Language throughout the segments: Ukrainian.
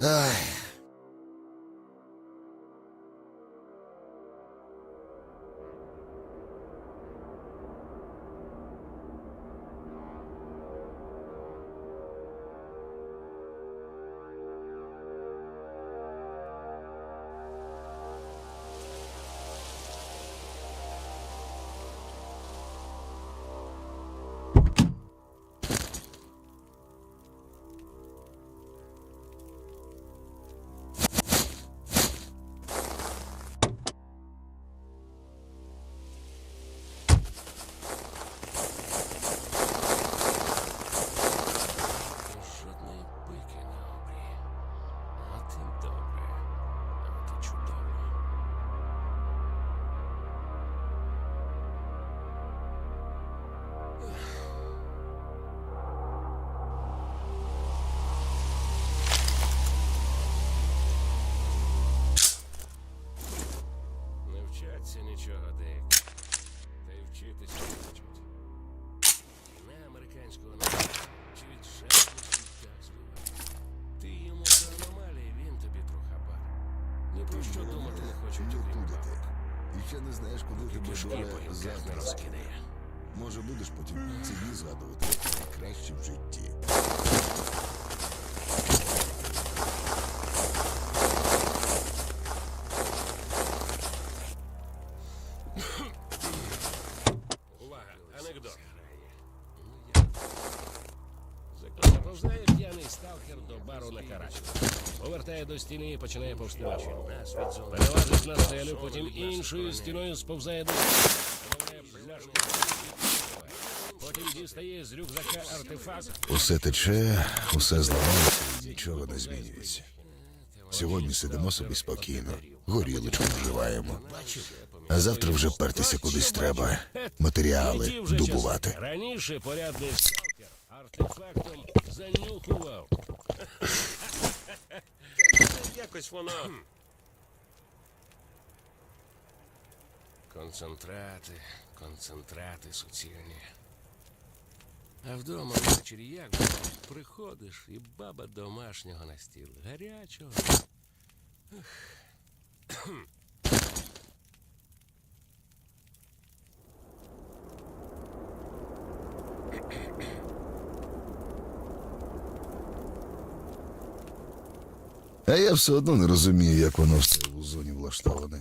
唉。Нічого деякі. Та й вчитися не хочуть. Війна американського народу чи від збиває. Ти йому за аномалії, він тобі трохабар. Ні про що думати не хочуть, окрім бабок. І ще не знаєш, коли тебе Кишки по завтра. розкидає. Може, будеш потім ці дні згадувати найкраще в житті. Заповзає п'яний сталкер до бару на карачі. Повертає до стіни і починає повстивачі. Перелазить на стелю, потім іншою стіною сповзає до пляшку. Потім дістає з рюкзака артефакт. Усе тече, усе зламається і нічого не змінюється. Сьогодні сидимо собі спокійно, горілочку вживаємо. А завтра вже пертися кудись треба, матеріали добувати. Раніше порядний артефактом занюхував. Якось воно. Концентрати, концентрати суцільні. А вдома ввечері як приходиш і баба домашнього на стіл. Гарячого. А я все одно не розумію, як воно все у зоні влаштоване.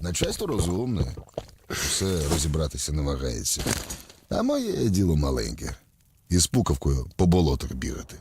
Начальство розумне, все розібратися не вагається. А моє діло маленьке. Із пукавкою по болотах бігати.